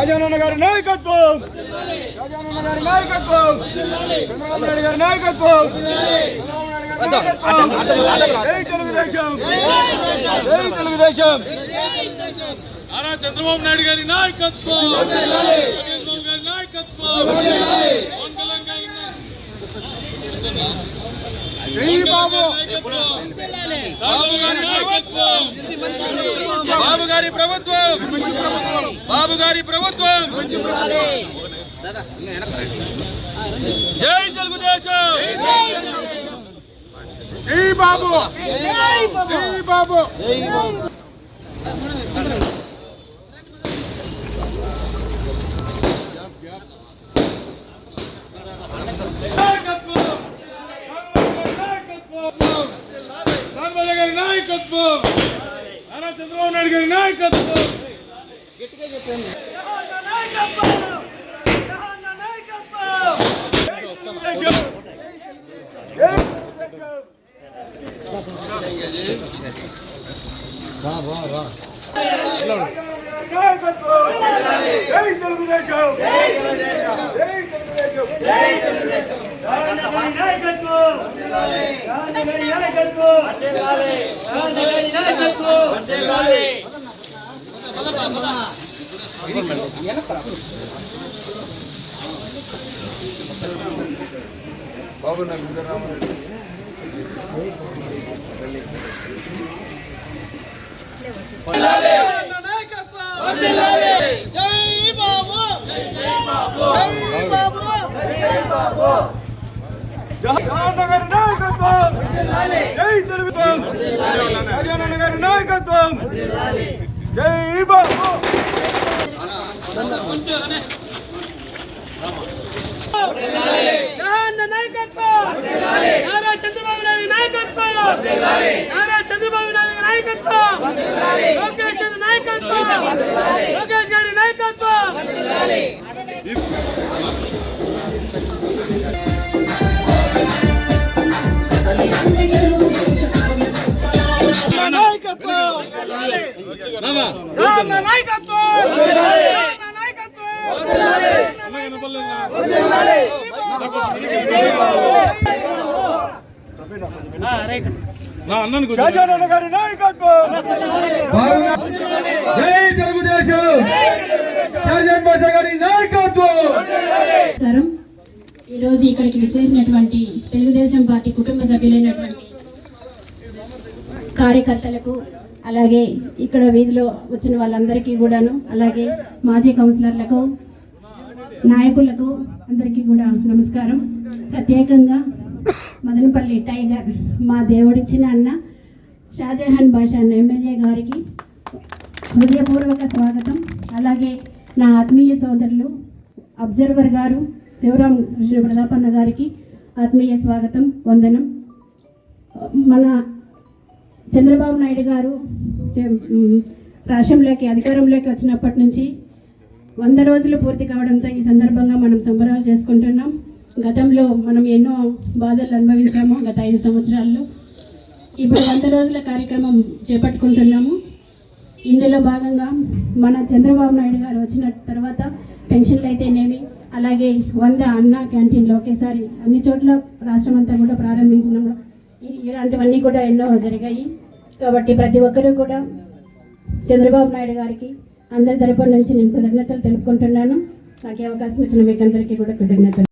రాజానన్న గారి నాయకత్వం! రాజానన్న గారి నాయకత్వం! చంద్రబాబు నాయుడు గారి నాయకత్వం. జై తెలుగుదేశం! జై తెలుగుదేశం! నారా చంద్రబాబు నాయుడు గారి నాయకత్వం! గారి నాయకత్వం! బాబు! బాబు గారి నాయకత్వం! బాబు గారి ప్రభుత్వం. బాబు గారి ప్రభుత్వం. జై తెలుగుదేశం. జై బాబు. జై బాబు. నాయకత్వం. నారా చంద్రబాబు నాయుడు గారి నాయకత్వం నాయకత్వం బాబు నాకు జై తెలుగుదేశం జై తెలుగుదేశం జై తెలుగుదేశం నాయకత్వం నాయకత్వం జగన్ గారి నాయకత్వం జై తెలుగుదేశం రాజానన్న గారి నాయకత్వం జై బాబు నారా చంద్రబాబు నాయుడు నాయకత్వం. నారా చంద్రబాబు నాయుడు నాయకత్వం. లోకేష్ నాయకత్వం. లోకేష్ గారి నాయకత్వం. నాయకత్వం గారి నాయకత్వం! జై తెలుగుదేశం! జగన్ భాష గారి నాయకత్వం! నమస్కారం. ఈరోజు ఇక్కడికి విచ్చేసినటువంటి తెలుగుదేశం పార్టీ కుటుంబ సభ్యులైనటువంటి కార్యకర్తలకు అలాగే ఇక్కడ వీధిలో వచ్చిన వాళ్ళందరికీ కూడాను అలాగే మాజీ కౌన్సిలర్లకు నాయకులకు అందరికీ కూడా నమస్కారం. ప్రత్యేకంగా మదనపల్లి టైగర్ మా దేవుడిచ్చిన అన్న షాజహాన్ బాషా అన్న ఎమ్మెల్యే గారికి హృదయపూర్వక స్వాగతం. అలాగే నా ఆత్మీయ సోదరులు అబ్జర్వర్ గారు శివరాం కృష్ణ ప్రతాపన్న గారికి ఆత్మీయ స్వాగతం వందనం. మన చంద్రబాబు నాయుడు గారు చే- రాష్ట్రంలోకి అధికారంలోకి వచ్చినప్పటి నుంచి వంద రోజులు పూర్తి కావడంతో ఈ సందర్భంగా మనం సంబరాలు చేసుకుంటున్నాం. గతంలో మనం ఎన్నో బాధలు అనుభవించాము గత ఐదు సంవత్సరాల్లో. ఇప్పుడు వంద రోజుల కార్యక్రమం చేపట్టుకుంటున్నాము. ఇందులో భాగంగా మన చంద్రబాబు నాయుడు గారు వచ్చిన తర్వాత పెన్షన్లు అయితేనేమి అలాగే వంద అన్న క్యాంటీన్లు ఒకేసారి అన్ని చోట్ల రాష్ట్రం అంతా కూడా ప్రారంభించడం ఇలాంటివన్నీ కూడా ఎన్నో జరిగాయి. కాబట్టి ప్రతి ఒక్కరూ కూడా చంద్రబాబు నాయుడు గారికి అందరి తరపున నుంచి నేను కృతజ్ఞతలు తెలుపుకుంటున్నాను. నాకు అవకాశం ఇచ్చిన మీకు అందరికీ కూడా కృతజ్ఞతలు.